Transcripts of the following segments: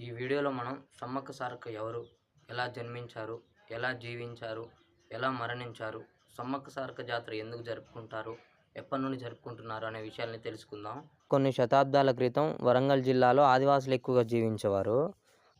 ఈ వీడియోలో మనం సమ్మక్క సారక్క ఎవరు ఎలా జన్మించారు ఎలా జీవించారు ఎలా మరణించారు సమ్మక్క సారక్క జాతర ఎందుకు జరుపుకుంటారు ఎప్పటి నుండి జరుపుకుంటున్నారు అనే విషయాల్ని తెలుసుకుందాం. కొన్ని శతాబ్దాల క్రితం వరంగల్ జిల్లాలో ఆదివాసులు ఎక్కువగా జీవించేవారు.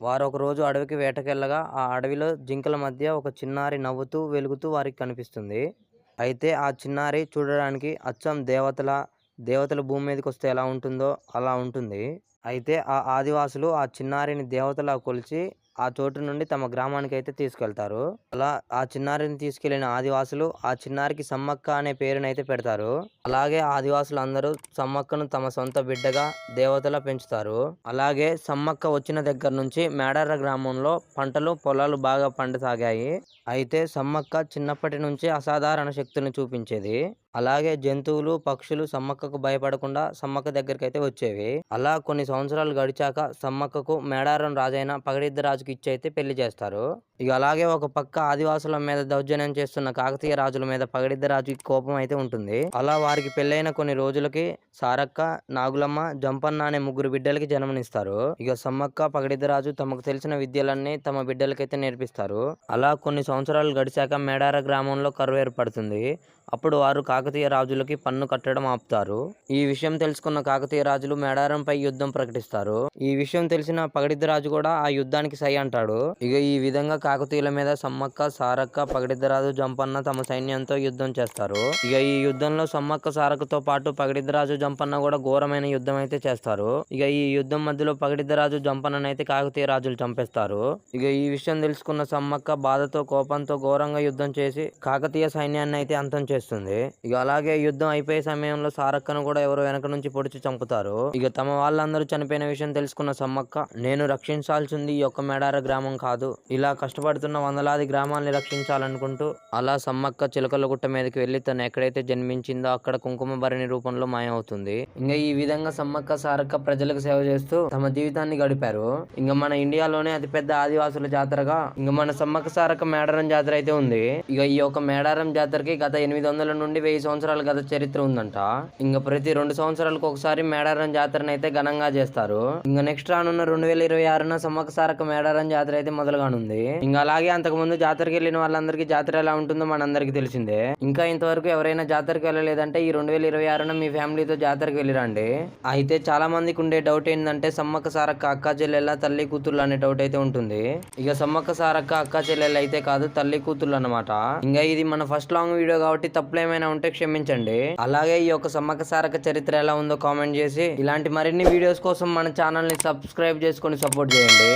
వారు ఒకరోజు అడవికి వేటకెళ్ళగా ఆ అడవిలో జింకల మధ్య ఒక చిన్నారి నవ్వుతూ వెలుగుతూ వారికి కనిపిస్తుంది. అయితే ఆ చిన్నారి చూడడానికి అచ్చం దేవతల దేవతల భూమి మీదకి వస్తే ఎలా ఉంటుందో అలా ఉంటుంది. అయితే ఆ ఆదివాసులు ఆ చిన్నారిని దేవతలా కొలిచి ఆ చోటు నుండి తమ గ్రామానికి అయితే తీసుకెళ్తారు. అలా ఆ చిన్నారిని తీసుకెళ్ళిన ఆదివాసులు ఆ చిన్నారికి సమ్మక్క అనే పేరునైతే పెడతారు. అలాగే ఆదివాసులు అందరూ సమ్మక్కను తమ సొంత బిడ్డగా దేవతలా పెంచుతారు. అలాగే సమ్మక్క వచ్చిన దగ్గర నుంచి మేడార గ్రామంలో పంటలు పొలాలు బాగా పండసాగాయి. అయితే సమ్మక్క చిన్నప్పటి నుంచి అసాధారణ శక్తులను చూపించేది. అలాగే జంతువులు పక్షులు సమ్మక్కకు భయపడకుండా సమ్మక్క దగ్గరికి అయితే వచ్చేవి. అలా కొన్ని సంవత్సరాలు గడిచాక సమ్మక్కకు మేడారం రాజైన పగడిద్ద రాజుకి ఇచ్చి అయితే పెళ్ళి చేస్తారు. ఇక అలాగే ఒక పక్క ఆదివాసుల మీద దౌర్జన్యం చేస్తున్న కాకతీయ రాజుల మీద పగడిద్ద రాజుకి కోపం అయితే ఉంటుంది. అలా వారికి పెళ్ళైన కొన్ని రోజులకి సారక్క నాగులమ్మ జంపన్న అనే ముగ్గురు బిడ్డలకి జన్మనిస్తారు. ఇక సమ్మక్క పగడిద్ద రాజు తమకు తెలిసిన విద్యలన్నీ తమ బిడ్డలకైతే నేర్పిస్తారు. అలా కొన్ని సంవత్సరాలు గడిచాక మేడార గ్రామంలో కరువు ఏర్పడుతుంది. అప్పుడు వారు కాకతీయ రాజులకి పన్ను కట్టడం ఆపుతారు. ఈ విషయం తెలుసుకున్న కాకతీయ రాజులు మేడారంపై యుద్ధం ప్రకటిస్తారు. ఈ విషయం తెలిసిన పగడిద్ద రాజు కూడా ఆ యుద్ధానికి సై అంటాడు. ఇక ఈ విధంగా కాకతీయుల మీద సమ్మక్క సారక్క పగడిద్దరాజు జంపన్న తమ సైన్యంతో యుద్ధం చేస్తారు. ఇక ఈ యుద్ధంలో సమ్మక్క సారక్కతో పాటు పగడిద్దరాజు జంపన్న కూడా ఘోరమైన యుద్ధం అయితే చేస్తారు. ఇక ఈ యుద్ధం మధ్యలో పగడిద్దరాజు జంపన్ననైతే కాకతీయ రాజులు చంపేస్తారు. ఇక ఈ విషయం తెలుసుకున్న సమ్మక్క బాధతో కోపంతో ఘోరంగా యుద్ధం చేసి కాకతీయ సైన్యాన్ని అయితే అంతం చేస్తారు చేస్తుంది. ఇక అలాగే యుద్ధం అయిపోయే సమయంలో సారక్కను కూడా ఎవరో వెనక నుంచి పొడిచి చంపుతారు. ఇక తమ వాళ్ళందరూ చనిపోయిన విషయం తెలుసుకున్న సమ్మక్క నేను రక్షించాల్సింది ఈ యొక్క మేడార గ్రామం కాదు. ఇలా కష్టపడుతున్న వందలాది గ్రామాల్ని రక్షించాలనుకుంటూ అలా సమ్మక్క చిలకల గుట్ట మీదకి వెళ్ళి తను ఎక్కడైతే జన్మించిందో అక్కడ కుంకుమ భరణి రూపంలో మాయమవుతుంది. ఇంకా ఈ విధంగా సమ్మక్క సారక్క ప్రజలకు సేవ చేస్తూ తమ జీవితాన్ని గడిపారు. ఇంకా మన ఇండియాలోనే అతిపెద్ద ఆదివాసుల జాతరగా ఇంకా మన సమ్మక్క సారక్క మేడారం జాతర అయితే ఉంది. ఇక ఈ యొక్క మేడారం జాతరకి గత ఎనిమిది వందల నుండి వెయ్యి సంవత్సరాల గత చరిత్ర ఉందంట. ఇంకా ప్రతి రెండు సంవత్సరాలకు ఒకసారి మేడారం జాతరను అయితే ఘనంగా చేస్తారు. ఇంకా నెక్స్ట్ రానున్న రెండు వేల ఇరవై ఆరున సమ్మక్క సారక్క మేడారం జాతర అయితే మొదలుగానుంది. ఇంకా అలాగే అంతకు ముందు జాతరకి వెళ్ళిన వాళ్ళందరికీ జాతర ఎలా ఉంటుందో మనందరికీ తెలిసిందే. ఇంకా ఇంతవరకు ఎవరైనా జాతరకి వెళ్ళలేదంటే ఈ రెండు వేల ఇరవై ఆరున మీ ఫ్యామిలీతో జాతరకి వెళ్ళిరండి. అయితే చాలా మందికి ఉండే డౌట్ ఏంటంటే సమ్మక్క సారక్క అక్క చెల్లెళ్ళ తల్లి కూతుర్లు అనే డౌట్ అయితే ఉంటుంది. ఇక సమ్మక్క సారక్క అక్క చెల్లెళ్ళ అయితే కాదు తల్లి కూతుర్లు అన్నమాట. ఇంకా ఇది మన ఫస్ట్ లాంగ్ వీడియో కాబట్టి తప్పులు ఏమైనా ఉంటే క్షమించండి. అలాగే ఈ యొక్క సమ్మకసారక చరిత్ర ఎలా ఉందో కామెంట్ చేసి ఇలాంటి మరిన్ని వీడియోస్ కోసం మన ఛానల్ని సబ్స్క్రైబ్ చేసుకొని సపోర్ట్ చేయండి.